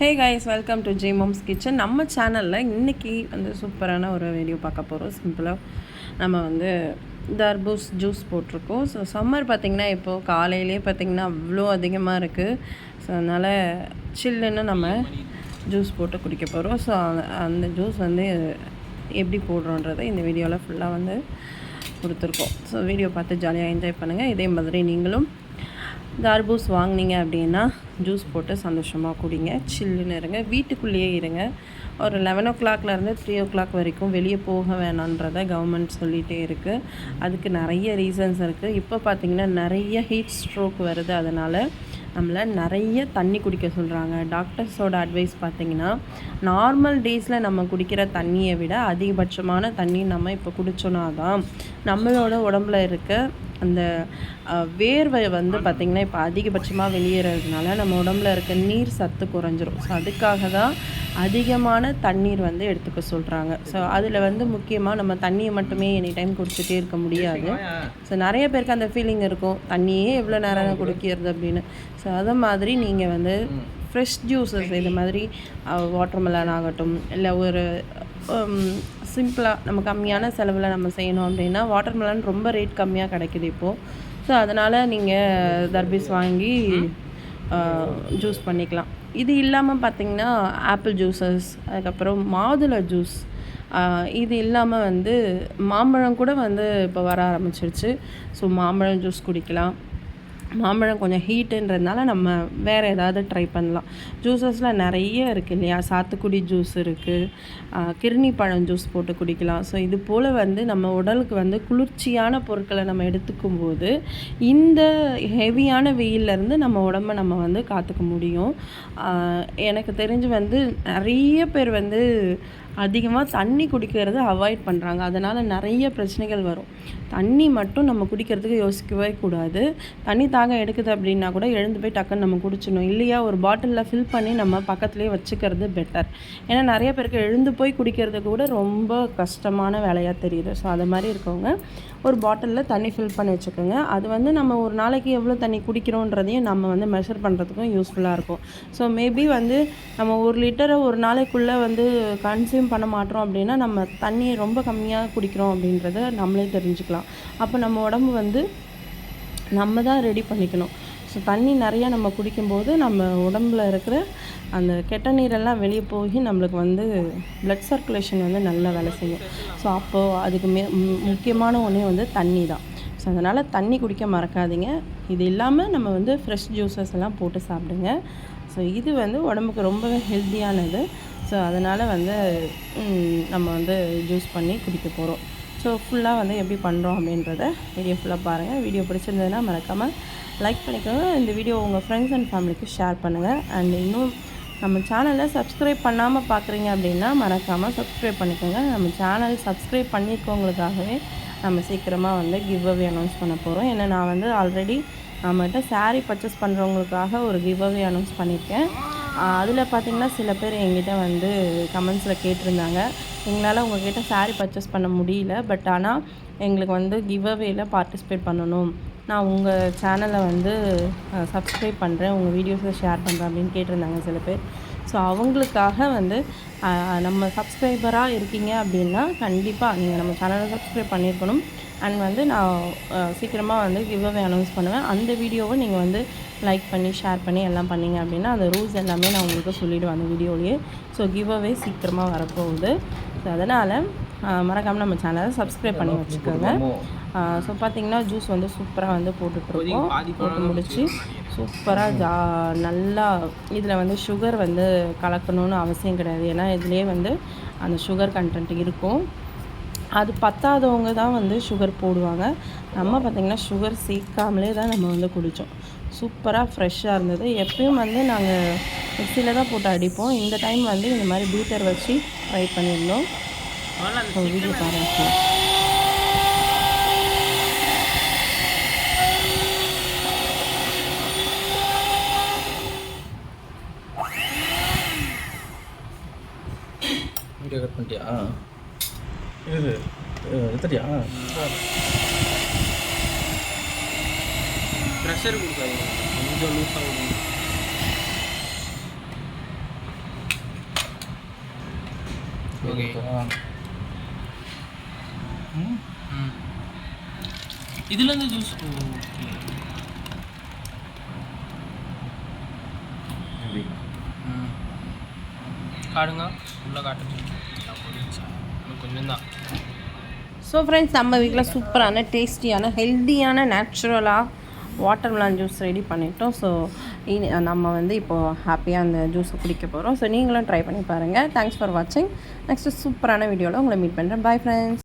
Hey guys welcome to J moms kitchen நம்ம சேனலில் இன்றைக்கி வந்து சூப்பரான ஒரு வீடியோ பார்க்க போகிறோம் சிம்பிளாக நம்ம வந்து தர்பூஸ் ஜூஸ் போட்டிருக்கோம். ஸோ சம்மர் பார்த்திங்கன்னா இப்போது காலையிலே பார்த்திங்கன்னா அவ்வளோ அதிகமாக இருக்குது ஸோ அதனால் சில்லுன்னு நம்ம ஜூஸ் போட்டு குடிக்க போகிறோம் ஸோ அந்த ஜூஸ் வந்து எப்படி போடுறோன்றதை இந்த வீடியோவில் ஃபுல்லாக வந்து கொடுத்துருக்கோம். ஸோ வீடியோ பார்த்து ஜாலியாக என்ஜாய் பண்ணுங்கள் இதே மாதிரி நீங்களும் தார்பூஸ் வாங்கினீங்க அப்படின்னா ஜூஸ் போட்டு சந்தோஷமாக குடிங்க. சில்லுன்னு இருங்க. வீட்டுக்குள்ளேயே இருங்க. ஒரு லெவன் ஓ கிளாக்லேருந்து த்ரீ ஓ கிளாக் வரைக்கும் வெளியே போக வேணான்றதை கவர்மெண்ட் சொல்லிகிட்டே இருக்குது அதுக்கு நிறைய ரீசன்ஸ் இருக்குது இப்போ பார்த்திங்கன்னா நிறைய ஹீட் ஸ்ட்ரோக் வருது. அதனால் நம்மளை நிறைய தண்ணி குடிக்க சொல்கிறாங்க டாக்டர்ஸோட அட்வைஸ் பார்த்திங்கன்னா நார்மல் டேஸில் நம்ம குடிக்கிற தண்ணியை விட அதிகபட்சமான தண்ணி நம்ம இப்போ குடித்தோன்னா தான் நம்மளோட உடம்புல இருக்க அந்த வேர்வை வந்து பார்த்திங்கன்னா இப்போ அதிகபட்சமாக வெளியேறதுனால நம்ம உடம்புல இருக்க நீர் சத்து குறைஞ்சிரும். ஸோ அதுக்காக தான் அதிகமான தண்ணீர் வந்து எடுத்துக்க சொல்கிறாங்க ஸோ அதில் வந்து முக்கியமாக நம்ம தண்ணியை மட்டுமே எனி டைம் குடிச்சிட்டே இருக்க முடியாது. ஸோ நிறைய பேருக்கு அந்த ஃபீலிங் இருக்கும். தண்ணியே எவ்வளோ நேரம் குடிக்கிறது அப்படின்னு. ஸோ அதை மாதிரி நீங்கள் வந்து ஃப்ரெஷ் ஜூஸஸ் இது மாதிரி வாட்டர் மெலன் ஆகட்டும் இல்லை ஒரு சிம்பிளாக நம்ம கம்மியான செலவில் நம்ம செய்யணும் அப்படின்னா வாட்டர் மெலன் ரொம்ப ரேட் கம்மியாக கிடைக்குது இப்போது ஸோ அதனால் நீங்கள் தர்பீஸ் வாங்கி ஜூஸ் பண்ணிக்கலாம். இது இல்லாமல் பார்த்திங்கன்னா ஆப்பிள் ஜூஸஸ் அதுக்கப்புறம் மாதுளை ஜூஸ் இது இல்லாமல் வந்து மாம்பழம் கூட வந்து இப்போ வர ஆரம்பிச்சிருச்சு. ஸோ மாம்பழம் ஜூஸ் குடிக்கலாம். மாம்பழம் கொஞ்சம் ஹீட்டுன்றதுனால நம்ம வேறு ஏதாவது ட்ரை பண்ணலாம். ஜூஸஸில் நிறைய இருக்குது இல்லையா? சாத்துக்குடி ஜூஸ் இருக்குது கிருணி பழம் ஜூஸ் போட்டு குடிக்கலாம். ஸோ இது போல் வந்து நம்ம உடலுக்கு வந்து குளிர்ச்சியான பொருட்களை நம்ம எடுத்துக்கும் போது இந்த ஹெவியான வெயிலேருந்து நம்ம உடம்பை நம்ம வந்து காத்துக்க முடியும். எனக்கு தெரிஞ்சு வந்து நிறைய பேர் வந்து அதிகமாக தண்ணி குடிக்கிறத அவாய்ட் பண்ணுறாங்க அதனால் நிறைய பிரச்சனைகள் வரும். தண்ணி மட்டும் நம்ம குடிக்கிறதுக்கு யோசிக்கவே கூடாது. தண்ணி தாகம் எடுக்குது அப்படின்னா கூட எழுந்து போய் டக்குன்னு நம்ம குடிச்சிடணும். இல்லையா ஒரு பாட்டிலில் ஃபில் பண்ணி நம்ம பக்கத்துலேயே வச்சுக்கிறது பெட்டர் ஏன்னா நிறைய பேருக்கு எழுந்து போய் குடிக்கிறது கூட ரொம்ப கஷ்டமான வேலையாக தெரியுது. ஸோ அது மாதிரி இருக்கவங்க ஒரு பாட்டிலில் தண்ணி ஃபில் பண்ணி வச்சுக்கோங்க. அது வந்து நம்ம ஒரு நாளைக்கு எவ்வளோ தண்ணி குடிக்கிறோன்றதையும் நம்ம வந்து மெஷர் பண்ணுறதுக்கும் யூஸ்ஃபுல்லாக இருக்கும். ஸோ மேபி வந்து நம்ம ஒரு லிட்டரை ஒரு நாளைக்குள்ளே வந்து கன்சியூம் பண்ண மாட்டோம் அப்படின்னா நம்ம தண்ணியை ரொம்ப கம்மியாக குடிக்கிறோம் அப்படின்றத நம்மளே தெரிஞ்சுக்கலாம். அப்போ நம்ம உடம்பு வந்து நம்ம தான் ரெடி பண்ணிக்கணும். ஸோ தண்ணி நிறையா நம்ம குடிக்கும்போது நம்ம உடம்புல இருக்கிற அந்த கெட்ட நீரெல்லாம் வெளியே போய் நம்மளுக்கு வந்து ப்ளட் சர்க்குலேஷன் வந்து நல்லா வேலை செய்யும். ஸோ அப்போது அதுக்கு மே முக்கியமான ஒன்றே வந்து தண்ணி தான். ஸோ அதனால் தண்ணி குடிக்க மறக்காதீங்க. இது இல்லாமல் நம்ம வந்து ஃப்ரெஷ் ஜூஸஸ் எல்லாம் போட்டு சாப்பிடுங்க. ஸோ இது வந்து உடம்புக்கு ரொம்பவே ஹெல்த்தியானது ஸோ அதனால் வந்து நம்ம வந்து ஜூஸ் பண்ணி குடிக்க போகிறோம் ஸோ ஃபுல்லாக வந்து எப்படி பண்ணுறோம் அப்படின்றத வீடியோ ஃபுல்லாக பாருங்கள் வீடியோ பிடிச்சிருந்ததுன்னா மறக்காமல் லைக் பண்ணிக்கோங்க. இந்த வீடியோ உங்கள் ஃப்ரெண்ட்ஸ் அண்ட் ஃபேமிலிக்கு ஷேர் பண்ணுங்கள் அண்ட் இன்னும் நம்ம சேனலை சப்ஸ்கிரைப் பண்ணாமல் பார்க்குறீங்க அப்படின்னா மறக்காமல் சப்ஸ்கிரைப் பண்ணிக்கோங்க. நம்ம சேனல் சப்ஸ்கிரைப் பண்ணியிருக்கவங்களுக்காகவே நம்ம சீக்கிரமாக வந்து கிவ் அவே அனௌன்ஸ் பண்ண போகிறோம் ஏன்னா நான் வந்து ஆல்ரெடி நம்மகிட்ட சாரீ பர்ச்சேஸ் பண்ணுறவங்களுக்காக ஒரு கிவ் அவே அனௌன்ஸ் பண்ணியிருக்கேன். அதில் பார்த்திங்கன்னா சில பேர் எங்கிட்ட வந்து கமெண்ட்ஸில் கேட்டிருந்தாங்க. எங்களால் உங்கள்கிட்ட சாரீ பர்ச்சேஸ் பண்ண முடியல பட் ஆனால் எங்களுக்கு வந்து கிவ் அவேயில் பார்ட்டிசிபேட் பண்ணணும். நான் உங்கள் சேனலை வந்து சப்ஸ்கிரைப் பண்ணுறேன் உங்கள் வீடியோஸை ஷேர் பண்ணுறேன் அப்படின்னு கேட்டிருந்தாங்க சில பேர். ஸோ அவங்களுக்காக வந்து நம்ம சப்ஸ்கிரைபராக இருக்கீங்க அப்படின்னா கண்டிப்பாக நீங்கள் நம்ம சேனலை சப்ஸ்கிரைப் பண்ணியிருக்கணும் அண்ட் வந்து நான் சீக்கிரமாக வந்து கிவ்அவே அனௌன்ஸ் பண்ணுவேன். அந்த வீடியோவை நீங்கள் வந்து லைக் பண்ணி ஷேர் பண்ணி எல்லாம் பண்ணிங்க அப்படின்னா அந்த ரூல்ஸ் எல்லாமே நான் உங்களுக்கு சொல்லிவிடுவேன் அந்த வீடியோலேயே. ஸோ கிவ்அவே சீக்கிரமாக வரப்போகுது. ஸோ அதனால் மறக்காமல் நம்ம சேனலை சப்ஸ்கிரைப் பண்ணி வச்சுக்கோங்க. ஸோ பார்த்திங்கன்னா ஜூஸ் வந்து சூப்பராக வந்து போட்டுட்ருக்கோம். போட்டு முடிச்சு சூப்பராக ஜா நல்லா இதில் வந்து சுகர் வந்து கலக்கணும்னு அவசியம் கிடையாது. ஏன்னா இதுலேயே வந்து அந்த சுகர் கண்டென்ட் இருக்கும். அது பத்தாதவங்க தான் வந்து சுகர் போடுவாங்க. நம்ம பார்த்திங்கன்னா சுகர் சேர்க்காமலே தான் நம்ம வந்து குடித்தோம் சூப்பராக ஃப்ரெஷ்ஷாக இருந்தது. எப்பயும் வந்து நாங்கள் மிக்சியில் தான் போட்டு அடிப்போம். இந்த டைம் வந்து இந்த மாதிரி பீட்டர் வச்சு ட்ரை பண்ணியிருந்தோம். வீடியோ பாருங்கள் வீடியோ கட் பண்ணிட்டியா இது எடுத்துட்டியா ப்ரெஷர் கொடுக்காது கொஞ்சம் லூஸ் ஆகும் ஓகே இதுலேருந்து ஜூஸ் ஓகே காடுங்க உள்ளே காட்டுங்க. கொஞ்சம் தான் ஸோ ஃப்ரெண்ட்ஸ் நம்ம வீட்டில் சூப்பரான டேஸ்டியான ஹெல்த்தியான நேச்சுரலாக வாட்டர் மிலான் ஜூஸ் ரெடி பண்ணிட்டோம். ஸோ நம்ம வந்து இப்போது ஹாப்பியாக அந்த ஜூஸை குடிக்க போகிறோம் ஸோ நீங்களும் ட்ரை பண்ணி பாருங்கள் தேங்க்ஸ் ஃபார் வாட்சிங் நெக்ஸ்ட்டு சூப்பரான வீடியோவில் உங்களை மீட் பண்ணுறேன் பாய் ஃப்ரெண்ட்ஸ்